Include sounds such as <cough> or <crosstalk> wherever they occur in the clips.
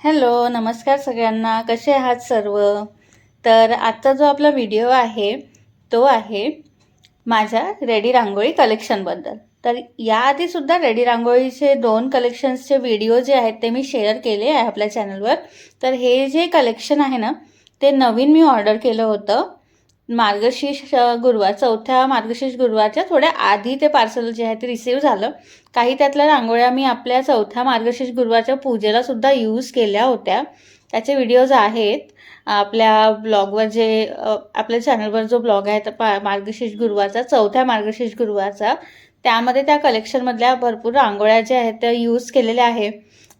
Hello नमस्कार सगळ्यांना. कसे आहात सर्व? तर आजचा जो आपला व्हिडिओ आहे तो आहे माझ्या रेडी रांगोळी कलेक्शनबद्दल तर याआधीसुद्धा रेडी रांगोळीचे दोन कलेक्शन्सचे व्हिडिओ जे आहेत ते मी शेअर केले आहे आपल्या चॅनलवर तर हे जे कलेक्शन आहे ना ते नवीन मी ऑर्डर केलं होतं. मार्गशीर्ष गुरुवार चौथ्या मार्गशीर्ष गुरुवारच्या थोड्या आधी ते पार्सल जे आहे ते रिसीव्ह झालं. काही त्यातल्या रांगोळ्या मी आपल्या चौथ्या मार्गशीर्ष गुरुवारच्या पूजेला सुद्धा यूज केल्या होत्या. त्याचे व्हिडिओज आहेत. आपल्या ब्लॉगवर जे आपल्या चॅनलवर जो ब्लॉग आहे तर पा मार्गशीर्ष गुरुवारचा चौथ्या मार्गशीर्ष गुरुवारचा त्यामध्ये त्या कलेक्शनमधल्या भरपूर रांगोळ्या ज्या आहेत त्या यूज केलेल्या आहे.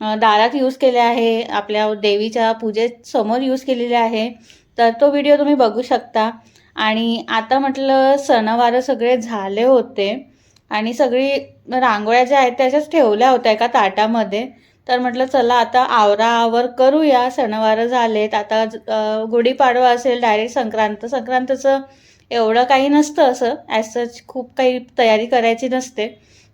दारात यूज केल्या आहे. आपल्या देवीच्या पूजेसमोर यूज केलेल्या आहे. तर तो व्हिडिओ तुम्ही बघू शकता. आणि आता म्हटलं सणवारं सगळे झाले होते आणि सगळी रांगोळ्या ज्या आहेत त्याच्याच ठेवल्या होत्या एका ताटामध्ये. तर म्हटलं चला आता आवराआवर करूया सणवारं झालेत. आता गुढीपाडवा असेल डायरेक्ट संक्रांत. संक्रांतचं एवढं काही नसतं असं. ॲज सच खूप काही तयारी करायची नसते.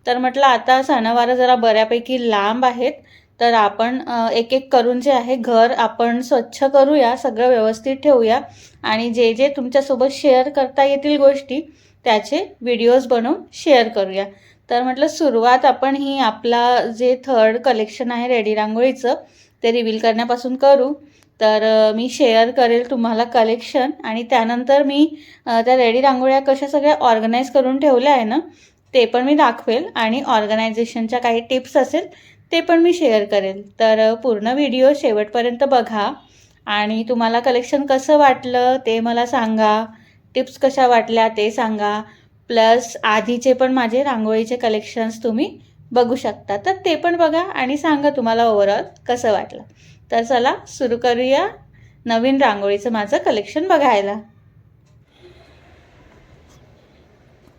तर म्हटलं आता सणवारं जरा बऱ्यापैकी लांब आहेत. तर आपण एक एक करून जे आहे घर आपण स्वच्छ करूया सगळं व्यवस्थित ठेवूया आणि जे जे तुमच्यासोबत शेअर करता येतील गोष्टी त्याचे व्हिडिओज बनवून शेअर करूया. तर म्हटलं सुरुवात आपण ही आपला जे थर्ड कलेक्शन आहे रेडी रांगोळीचं ते रिव्हील करण्यापासून करू. तर मी शेअर करेल तुम्हाला कलेक्शन आणि त्यानंतर मी त्या रेडी रांगोळ्या कशा सगळ्या ऑर्गनाईज करून ठेवल्या आहे ना ते पण मी दाखवेल आणि ऑर्गनायझेशनच्या काही टिप्स असेल ते पण मी शेअर करेल. तर पूर्ण व्हिडिओ शेवटपर्यंत बघा. आणि तुम्हाला कलेक्शन कसं वाटलं ते मला सांगा. टिप्स कशा वाटल्या ते सांगा. प्लस आधीचे पण माझे रांगोळीचे कलेक्शन्स तुम्ही बघू शकता. तर ते पण बघा आणि सांगा तुम्हाला ओव्हरऑल कसं वाटलं. तर चला सुरू करूया नवीन रांगोळीचं माझं कलेक्शन बघायला.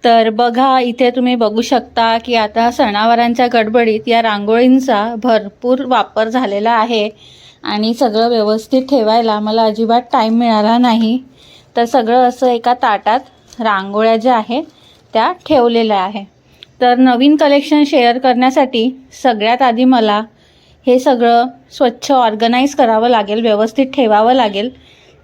तर बघा इथे तुम्ही बघू शकता की आता सणावारांच्या गडबडीत या रांगोळींचा भरपूर वापर झालेला आहे आणि सगळं व्यवस्थित ठेवायला मला अजिबात टाईम मिळाला नाही. तर सगळं असं एका ताटात रांगोळ्या ज्या आहेत त्या ठेवलेल्या आहे. तर नवीन कलेक्शन शेअर करण्यासाठी सगळ्यात आधी मला हे सगळं स्वच्छ ऑर्गनाईज करावं लागेल व्यवस्थित ठेवावं लागेल.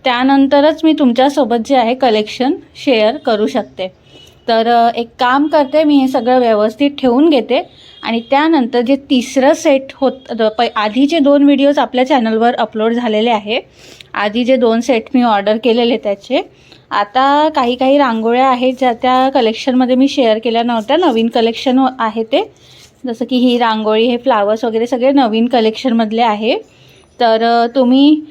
त्यानंतरच मी तुमच्यासोबत जे आहे कलेक्शन शेअर करू शकते. तर एक काम करते मी हे सगळं व्यवस्थित ठेवून घेते. आणि त्यानंतर जे तिसरं सेट होत प आधीचे दोन व्हिडिओज आपल्या चॅनलवर अपलोड झालेले आहे आधी जे दोन सेट मी ऑर्डर केलेले त्याचे आता काही काही रांगोळ्या आहेत ज्या त्या कलेक्शनमध्ये मी शेअर केल्या नव्हत्या. नवीन कलेक्शन आहे ते. जसं की ही रांगोळी हे फ्लावर्स वगैरे सगळे नवीन कलेक्शनमधले आहे. तर तुम्ही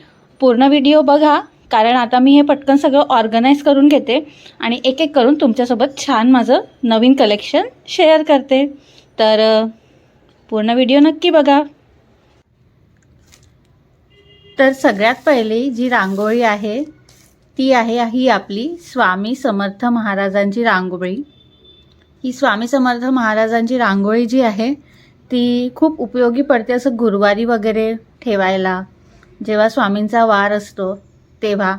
पूर्ण व्हिडिओ बघा. कारण आता मी हे पटकन सगळं ऑर्गनाईज करून घेते आणि एक एक करून तुमच्यासोबत छान माझं नवीन कलेक्शन शेअर करते. तर पूर्ण व्हिडिओ नक्की बघा. तर सगळ्यात पहिली जी रांगोळी आहे ती आहे ही आपली स्वामी समर्थ महाराजांची रांगोळी. ही स्वामी समर्थ महाराजांची रांगोळी जी आहे ती खूप उपयोगी पडते असं गुरुवारी वगैरे ठेवायला. जेव्हा स्वामींचा वार असतो तेव्हा.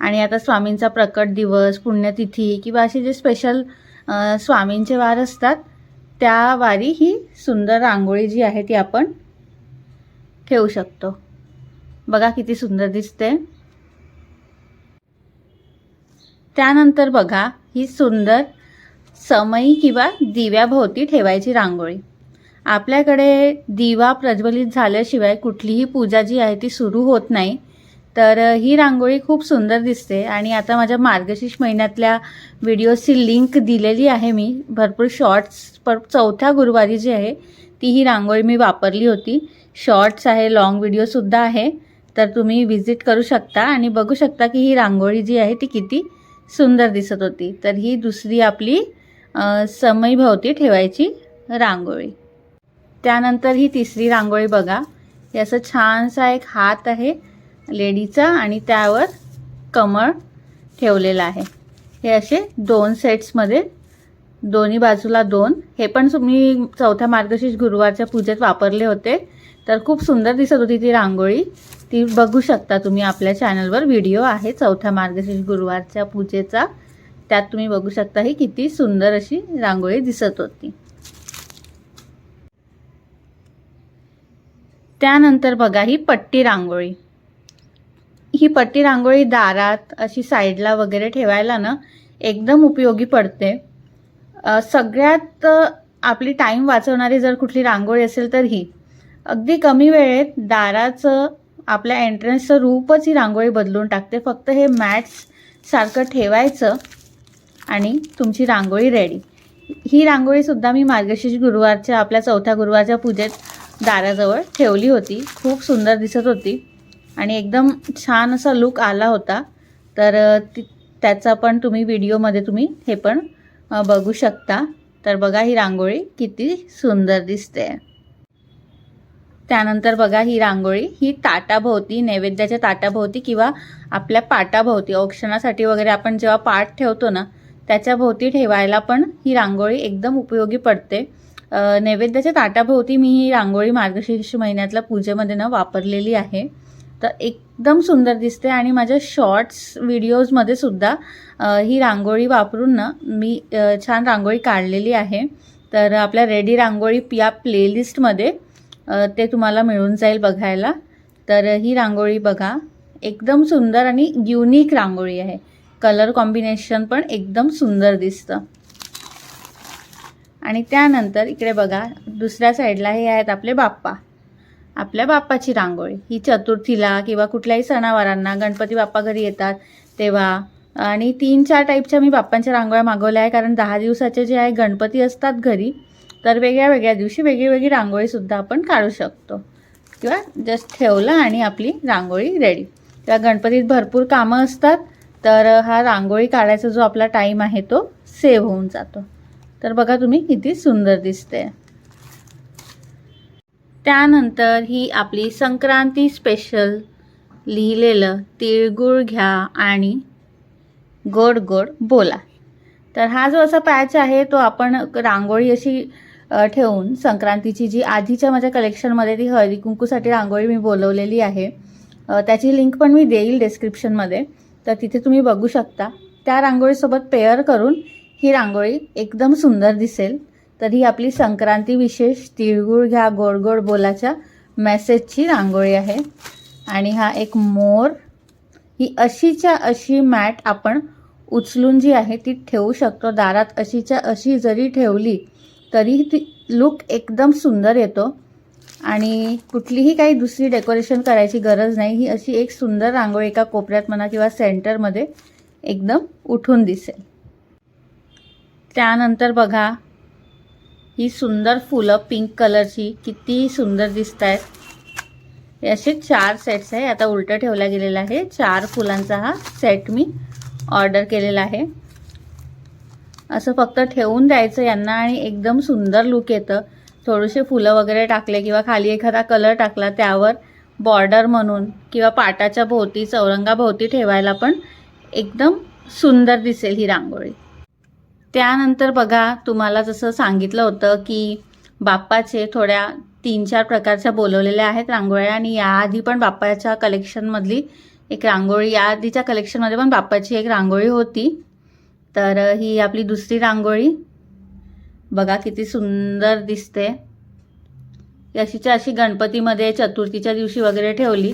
आणि आता स्वामींचा प्रकट दिवस पुण्यतिथी किंवा असे जे स्पेशल स्वामींचे वार असतात त्या वारी ही सुंदर रांगोळी जी आहे ती आपण ठेवू शकतो. बघा किती सुंदर दिसते. त्यानंतर बघा ही सुंदर समयी किंवा दिव्याभोवती ठेवायची रांगोळी. आपल्याकडे दिवा प्रज्वलित झाल्याशिवाय कुठलीही पूजा जी आहे ती सुरू होत नाही. तर ही रांगोळी खूप सुंदर दिसते आणि आता माझ्या मार्गशीर्ष महिन्यातल्या व्हिडिओजची लिंक दिलेली आहे मी. भरपूर शॉर्ट्स पर चौथ्या गुरुवारी जी आहे ती ही रांगोळी मी वापरली होती. शॉर्ट्स आहे लॉंग व्हिडिओसुद्धा आहे. तर तुम्ही व्हिजिट करू शकता आणि बघू शकता की ही रांगोळी जी आहे ती किती सुंदर दिसत होती. तर ही दुसरी आपली समयभोवती समईभोवती ठेवायची रांगोळी. त्यानंतर ही तिसरी रांगोळी बघा. हे असं छानसा एक हात आहे. लेडीचा आणि त्यावर कमळ ठेवलेलं आहे. हे असे दोन सेट्समध्ये दोन्ही बाजूला दोन. हे पण मी चौथ्या मार्गशीर्ष गुरुवारच्या पूजेत वापरले होते. तर खूप सुंदर दिसत होती ती रांगोळी. ती बघू शकता तुम्ही आपल्या चॅनलवर व्हिडिओ आहे चौथ्या मार्गशीर्ष गुरुवारच्या पूजेचा. त्यात तुम्ही बघू शकता ही किती सुंदर अशी रांगोळी दिसत होती. त्यानंतर बघा ही पट्टी रांगोळी. ही पट्टी रांगोळी दारात अशी साईडला वगैरे ठेवायला ना एकदम उपयोगी पडते. सगळ्यात आपली टाईम वाचवणारी जर कुठली रांगोळी असेल तर ही. अगदी कमी वेळेत दाराचं आपल्या एंट्रन्सचं रूपच ही रांगोळी बदलून टाकते. फक्त हे मॅट्स सारखं ठेवायचं आणि तुमची रांगोळी रेडी ही रांगोळीसुद्धा मी मार्गशीर्ष गुरुवारच्या आपल्या चौथ्या गुरुवारच्या पूजेत दाराजवळ ठेवली होती. खूप सुंदर दिसत होती. आणि एकदम छान असा लुक आला होता. तर ती त्याचा पण तुम्ही व्हिडिओमध्ये तुम्ही हे पण बघू शकता. तर बघा ही रांगोळी किती सुंदर दिसते. त्यानंतर बघा ही रांगोळी ही ताटाभोवती नैवेद्याच्या ताटाभोवती किंवा आपल्या पाटाभोवती औक्षणासाठी वगैरे आपण जेव्हा पाठ ठेवतो ना त्याच्याभोवती ठेवायला पण ही रांगोळी एकदम उपयोगी पडते. नैवेद्याच्या ताटाभोवती मी ही रांगोळी मार्गशीर्ष महिन्यातल्या पूजेमध्ये ना वापरलेली आहे. तर एकदम सुंदर दिसते आणि माझ्या शॉर्ट्स व्हिडिओजमध्ये सुद्धा ही रांगोळी वापरून ना मी छान रांगोळी काढलेली आहे. तर आपल्या रेडी रांगोळी या प्लेलिस्टमध्ये ते तुम्हाला मिळून जाईल बघायला. तर ही रांगोळी बघा. एकदम सुंदर आणि युनिक रांगोळी आहे. कलर कॉम्बिनेशन पण एकदम सुंदर दिसतं. आणि त्यानंतर इकडे बघा दुसऱ्या साईडला हे आहेत आपले बाप्पा. आपल्या बाप्पाची रांगोळी. ही चतुर्थीला किंवा कुठल्याही सणावारांना गणपती बाप्पा घरी येतात तेव्हा. आणि तीन चार टाईपच्या मी बाप्पांच्या रांगोळ्या मागवल्या आहे कारण दहा दिवसाचे जे आहे गणपती असतात घरी तर वेगळ्या वेगळ्या दिवशी वेगळी वेगळी रांगोळीसुद्धा आपण काढू शकतो. किंवा जस्ट ठेवलं आणि आपली रांगोळी रेडी त्या गणपतीत भरपूर कामं असतात तर हा रांगोळी काढायचा जो आपला टाईम आहे तो सेव्ह होऊन जातो. तर बघा तुम्ही किती सुंदर दिसते त्यानंतर ही आपली संक्रांती स्पेशल लिहिलेलं तिळगुळ घ्या आणि गोड गोड बोला. तर हा जो असा पॅच आहे तो आपण रांगोळी अशी ठेवून संक्रांतीची जी आधीच्या माझ्या कलेक्शनमध्ये ती हळदी कुंकूसाठी रांगोळी मी बोलवलेली आहे त्याची लिंक पण मी देईल डिस्क्रिप्शनमध्ये तर तिथे तुम्ही बघू शकता. त्या रांगोळीसोबत पेअर करून ही रांगोळी एकदम सुंदर दिसेल. तर ही आपली संक्रांती विशेष तिळगुळ घ्या गोड गोड बोलाच्या मेसेजची रांगोळी आहे. आणि हा एक मोर. ही अशीच्या अशी मॅट आपण उचलून जी आहे ती ठेवू शकतो. दारात अशीच्या अशी जरी ठेवली तरी ती लुक एकदम सुंदर येतो. आणि कुठलीही काही दुसरी डेकोरेशन करायची गरज नाही. ही अशी एक सुंदर रांगोळी एका कोपऱ्यात म्हणा किंवा सेंटरमध्ये एकदम उठून दिसेल. त्यानंतर बघा ही सुंदर फुलं पिंक कलरची किती सुंदर दिसत आहेत असे चार सेट्स आहे. आता उलटं ठेवला गेलेला आहे. चार फुलांचा हा सेट मी ऑर्डर केलेला आहे. असं फक्त ठेवून द्यायचं यांना आणि एकदम सुंदर लुक येतं. थोडेसे फुलं वगैरे टाकले किंवा खाली एखादा कलर टाकला त्यावर बॉर्डर म्हणून किंवा पाटाच्या भोवती चौरंगाभोवती ठेवायला पण एकदम सुंदर दिसेल ही रांगोळी. त्यानंतर बघा तुम्हाला जसं सांगितलं होतं की बाप्पाचे थोड्या तीन चार प्रकारच्या बोलवलेल्या आहेत रांगोळ्या आणि याआधी पण बाप्पाच्या कलेक्शनमधली एक रांगोळी याआधीच्या कलेक्शनमध्ये पण बाप्पाची एक रांगोळी होती. तर ही आपली दुसरी रांगोळी. बघा किती सुंदर दिसते. अशीच्या अशी गणपतीमध्ये चतुर्थीच्या दिवशी वगैरे ठेवली.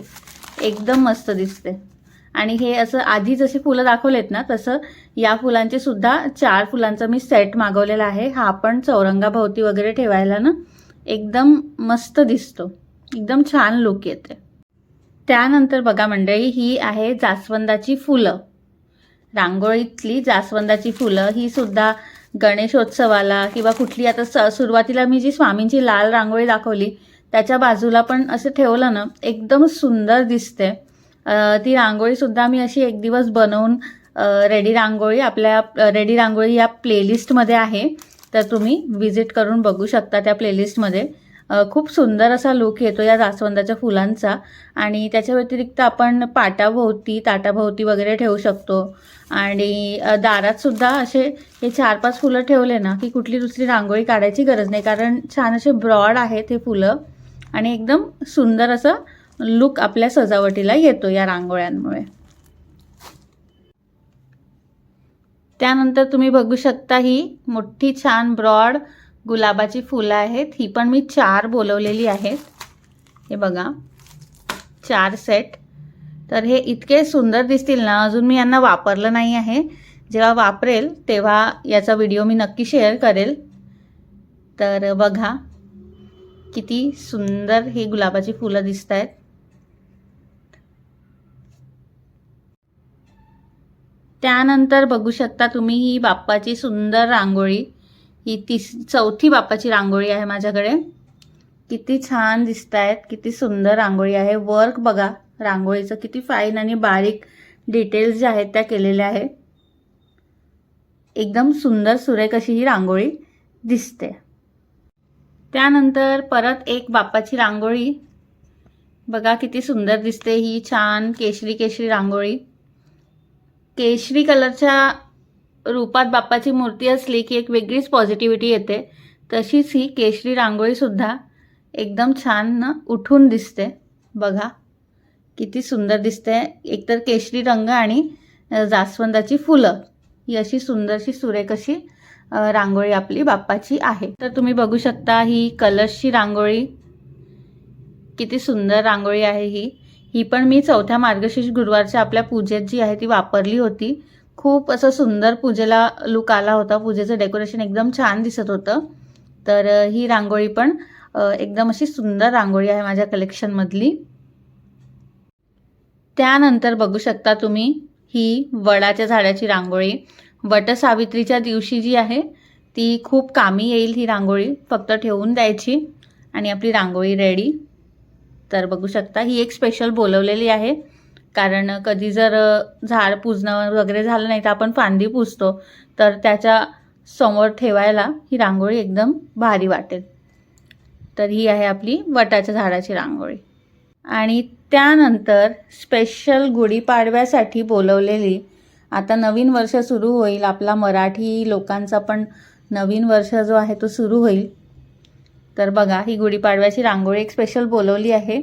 एकदम मस्त दिसते. आणि हे असं आधी जसे फुलं दाखवलेत ना तसं या फुलांचे सुद्धा चार फुलांचा मी सेट मागवलेला आहे. हा पण चौरंगाभोवती वगैरे ठेवायला ना एकदम मस्त दिसतो. एकदम छान लुक येते. त्यानंतर बघा मंडळी ही आहे जास्वंदाची फुलं. रांगोळीतली जास्वंदाची फुलं. ही सुद्धा गणेशोत्सवाला किंवा कुठली आता स सुरुवातीला मी जी स्वामींची लाल रांगोळी दाखवली त्याच्या बाजूला पण असं ठेवलं ना एकदम सुंदर दिसते. ती रांगोळीसुद्धा मी अशी एक दिवस बनवून रेडी रांगोळी आपल्या रेडी रांगोळी या प्लेलिस्टमध्ये आहे. तर तुम्ही विजिट करून बघू शकता त्या प्लेलिस्टमध्ये खूप सुंदर असा लुक येतो या जास्वंदाच्या फुलांचा. आणि त्याच्या व्यतिरिक्त आपण पाटाभोवती ताटाभोवती वगैरे ठेवू शकतो. आणि दारातसुद्धा असे हे चार पाच फुलं ठेवले ना की कुठली दुसरी रांगोळी काढायची गरज नाही. कारण छान असे ब्रॉड आहेत हे फुलं. आणि एकदम सुंदर असं लुक आपल्या सजावटीला येतो या रांगोळ्यांमुळे. त्यानंतर तुम्ही बघू शकता ही मोठी छान ब्रॉड गुलाबाची फुलं आहेत. ही पण मी चार बोलवलेली आहेत. हे बघा चार सेट तर हे इतके सुंदर दिसतील ना अजून मी यांना वापरलं नाही आहे. जेव्हा वापरेल तेव्हा याचा व्हिडिओ मी नक्की शेअर करेल. तर बघा किती सुंदर ही गुलाबाची फुलं दिसत आहेत त्यानंतर बघू शकता तुम्ही ही बाप्पाची सुंदर रांगोळी. ही तिस चौथी बाप्पाची रांगोळी आहे माझ्याकडे. किती छान दिसत आहेत किती सुंदर रांगोळी आहे. वर्क बघा रांगोळीचं किती फाईन आणि बारीक डिटेल्स जे आहेत त्या केलेल्या आहेत एकदम सुंदर सुरेख अशी ही रांगोळी दिसते. त्यानंतर परत एक बाप्पाची रांगोळी. बघा किती सुंदर दिसते ही छान केशरी केशरी रांगोळी. केशरी कलरच्या रूपात बाप्पाची मूर्ती असली की एक वेगळीच पॉझिटिव्हिटी येते. तशीच ही केशरी रांगोळीसुद्धा एकदम छान उठून दिसते. बघा किती सुंदर दिसते. एकतर केशरी रंग आणि जास्वंदाची फुलं. ही अशी सुंदरशी सुरेख अशी रांगोळी आपली बाप्पाची आहे. तर तुम्ही बघू शकता ही कलर्सची रांगोळी. किती सुंदर रांगोळी आहे ही. ही पण मी चौथ्या मार्गशीर्ष गुरुवारच्या आपल्या पूजेत जी आहे ती वापरली होती. खूप असं सुंदर पूजेला लुक आला होता. पूजेचं डेकोरेशन एकदम छान दिसत होतं. तर ही रांगोळी पण एकदम अशी सुंदर रांगोळी आहे माझ्या कलेक्शनमधली त्यानंतर बघू शकता तुम्ही ही वडाच्या झाडाची रांगोळी. वटसावित्रीच्या दिवशी जी आहे ती खूप कामी येईल ही रांगोळी. फक्त ठेवून द्यायची आणि आपली रांगोळी रेडी तर बघू शकता ही एक स्पेशल बोलवलेली आहे. कारण कधी जर झाड पुजणं वगैरे झालं नाही तर आपण फांदी पुजतो. तर त्याच्यासमोर ठेवायला ही रांगोळी एकदम भारी वाटेल. तर ही आहे आपली वटाच्या झाडाची रांगोळी. आणि त्यानंतर स्पेशल गुढीपाडव्यासाठी बोलवलेली आता नवीन वर्ष सुरू होईल. आपला मराठी लोकांचा पण नवीन वर्ष जो आहे तो सुरू होईल. तर बघा ही गुढीपाडव्याची रांगोळी एक स्पेशल बोलवली आहे.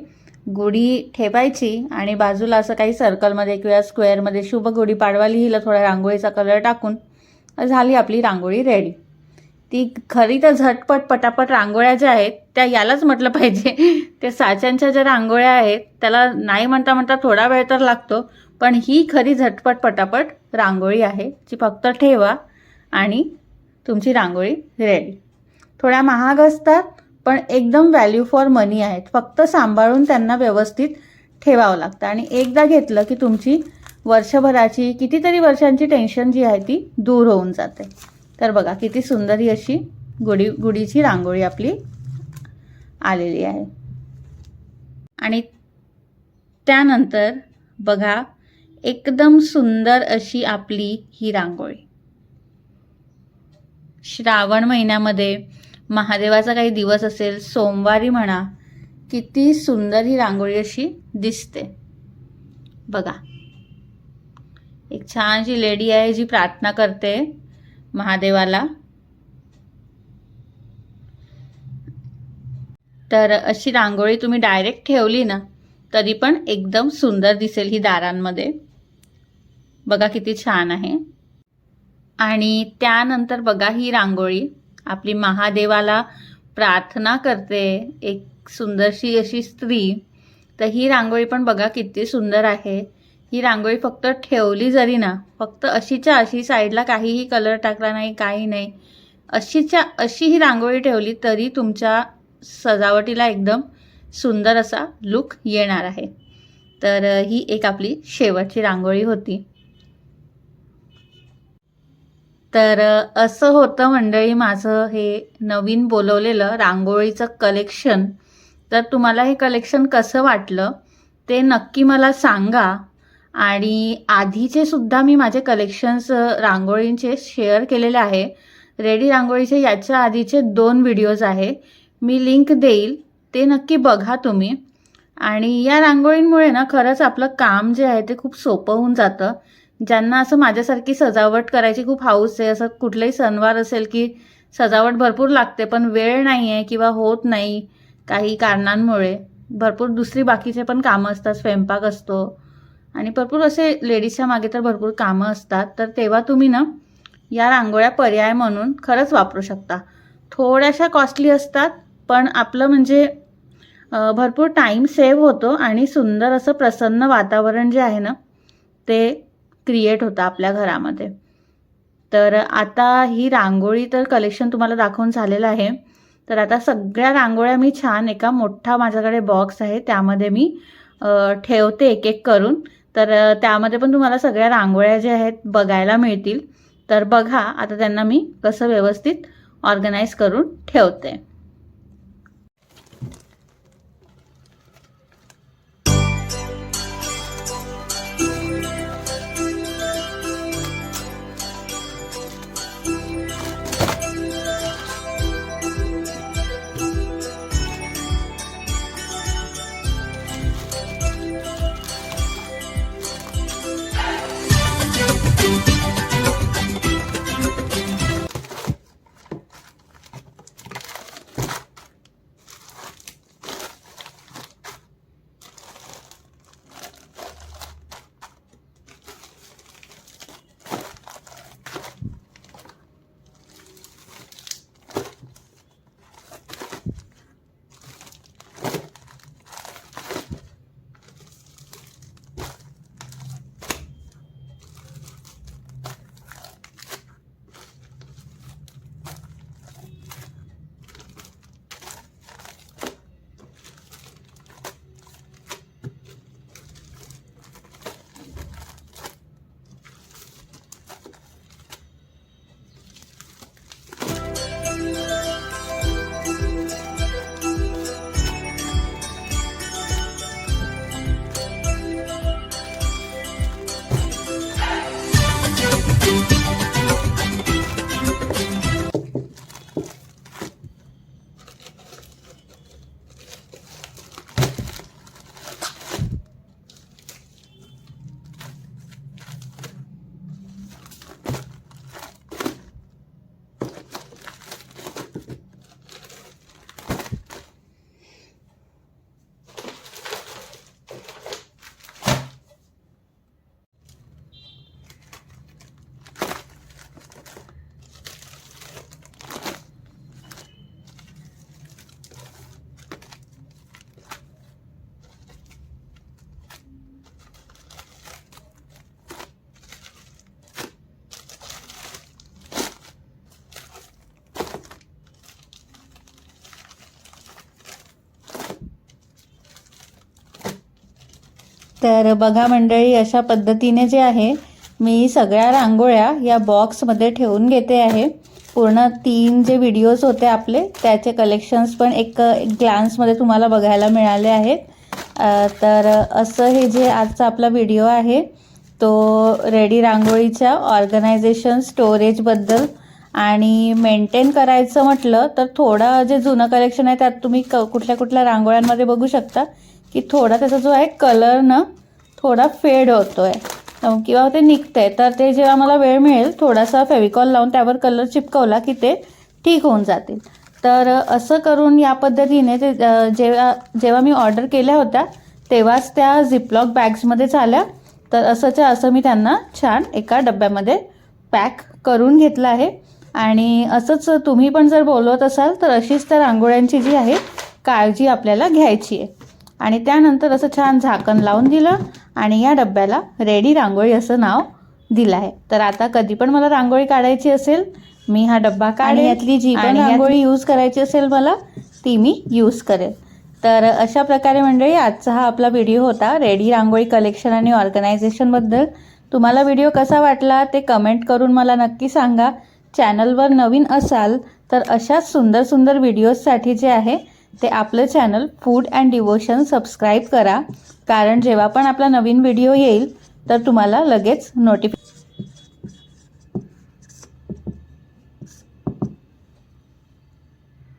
गुढी ठेवायची आणि बाजूला असं काही सर्कलमध्ये किंवा स्क्वेअरमध्ये शुभ गुढीपाडवा लिहिलं थोडा रांगोळीचा कलर टाकून झाली आपली रांगोळी रेडी ती खरी तर झटपट पटापट रांगोळ्या ज्या आहेत त्या यालाच म्हटलं पाहिजे. <laughs> त्या साच्यांच्या ज्या रांगोळ्या आहेत त्याला नाही म्हणता म्हणता थोडा वेळ तर लागतो पण ही खरी झटपट पटापट रांगोळी आहे जी फक्त ठेवा आणि तुमची रांगोळी रेडी थोड्या महाग असतात पण एकदम व्हॅल्यू फॉर मनी आहेत. फक्त सांभाळून त्यांना व्यवस्थित ठेवावं लागतं. आणि एकदा घेतलं की तुमची वर्षभराची कितीतरी वर्षांची टेन्शन जी आहे ती दूर होऊन जाते. तर बघा किती सुंदर ही अशी गुढी गुढीची रांगोळी आपली आलेली आहे. आणि त्यानंतर बघा एकदम सुंदर अशी आपली ही रांगोळी. श्रावण महिन्यामध्ये महादेवाचा काही दिवस असेल सोमवारी म्हणा किती सुंदर ही रांगोळी अशी दिसते. बघा. एक छानशी लेडी आहे जी प्रार्थना करते महादेवाला. तर अशी रांगोळी तुम्ही डायरेक्ट ठेवली ना तरी पण एकदम सुंदर दिसेल ही दारांमध्ये. बघा किती छान आहे. आणि त्यानंतर बघा ही रांगोळी. आपली महादेवाला प्रार्थना करते एक सुंदरशी अशी स्त्री. तर ही रांगोळी पण बघा किती सुंदर आहे. ही रांगोळी फक्त ठेवली जरी ना फक्त अशीच्या अशी साईडला काहीही कलर टाकला नाही काही नाही. अशीच्या अशी ही रांगोळी ठेवली तरी तुमच्या सजावटीला एकदम सुंदर असा लुक येणार आहे. तर ही एक आपली शेवटची रांगोळी होती. तर असं होतं मंडळी माझं हे नवीन बोलवलेलं रांगोळीचं कलेक्शन तर तुम्हाला हे कलेक्शन कसं वाटलं ते नक्की मला सांगा. आणि आधीचे सुद्धा मी माझे कलेक्शन्स रांगोळींचे शेअर केलेले आहे. रेडी रांगोळीचे याच्या आधीचे दोन व्हिडिओज आहे. मी लिंक देईल ते नक्की बघा तुम्ही. आणि या रांगोळींमुळे ना खरंच आपलं काम जे आहे ते खूप सोपं होऊन जातं. ज्यांना असं माझ्यासारखी सजावट करायची खूप हाऊस आहे असं कुठलाही सणवार असेल की सजावट भरपूर लागते पण वेळ नाही आहे किंवा होत नाही काही कारणांमुळे. भरपूर दुसरी बाकीचे पण कामं असतात स्वयंपाक असतो. आणि भरपूर असे लेडीजच्या मागे तर भरपूर कामं असतात. तर तेव्हा तुम्ही ना या रांगोळ्या पर्याय म्हणून खरंच वापरू शकता. थोड्याशा कॉस्टली असतात पण आपलं म्हणजे भरपूर टाईम सेव्ह होतो आणि सुंदर असं प्रसन्न वातावरण जे आहे ना ते क्रिएट होतं आपल्या घरामध्ये. तर आता ही रांगोळी तर कलेक्शन तुम्हाला दाखवून झालेलं आहे. तर आता सगळ्या रांगोळ्या मी छान एका मोठा माझ्याकडे बॉक्स आहे. त्यामध्ये मी ठेवते एक एक करून. तर त्यामध्ये पण तुम्हाला सगळ्या रांगोळ्या ज्या आहेत बघायला मिळतील. तर बघा आता त्यांना मी कसं व्यवस्थित ऑर्गनाईज करून ठेवते. तर बघा मंडळी अशा पद्धतीने जे आहे मी सगळ्या रांगोळ्या या बॉक्समध्ये ठेवून घेते आहे. पूर्ण तीन जे व्हिडिओज होते आपले त्याचे कलेक्शन्स पण एक एक ग्लान्समध्ये तुम्हाला बघायला मिळाले आहेत. तर असं हे जे आजचा आपला व्हिडिओ आहे तो रेडी रांगोळीच्या ऑर्गनायझेशन स्टोरेजबद्दल आणि मेंटेन करायचं म्हटलं तर थोडं जे जुनं कलेक्शन आहे त्यात तुम्ही क कुठल्या कुठल्या रांगोळ्यांमध्ये बघू शकता. की थोडा त्याचा जो आहे कलर ना थोडा फेड होतो आहे किंवा ते निघतंय. तर ते जेव्हा मला वेळ मिळेल थोडासा फेविकॉल लावून त्यावर कलर चिपकवला की ते ठीक होऊन जातील. तर असं करून या पद्धतीने ते जेव्हा जेव्हा मी ऑर्डर केल्या होत्या तेव्हाच त्या झिपलॉक बॅग्समध्येच आल्या तर असंच्या असं मी त्यांना छान एका डब्यामध्ये पॅक करून घेतलं आहे. आणि असंच तुम्ही पण जर बोलवत असाल तर अशीच त्या रांगोळ्यांची जी आहे काळजी आपल्याला घ्यायची आहे. आणि त्यानंतर असं छान झाकण लावून दिलं आणि या डब्याला रेडी रांगोळी असं नाव दिलं आहे. तर आता कधी पण मला रांगोळी काढायची असेल मी हा डब्बा काढेल यातली जी पण रांगोळी यूज करायची असेल मला ती मी यूज करेल तर अशा प्रकारे मंडळी आजचा हा आपला व्हिडिओ होता रेडी रांगोळी कलेक्शन आणि ऑर्गनायझेशनबद्दल तुम्हाला व्हिडिओ कसा वाटला ते कमेंट करून मला नक्की सांगा. चॅनलवर नवीन असाल तर अशाच सुंदर सुंदर व्हिडिओजसाठी जे आहे ते आपलं channel food and devotion subscribe करा. कारण जेव्हा पण आपला नवीन व्हिडिओ येईल तर तुम्हाला लगेच नोटिफि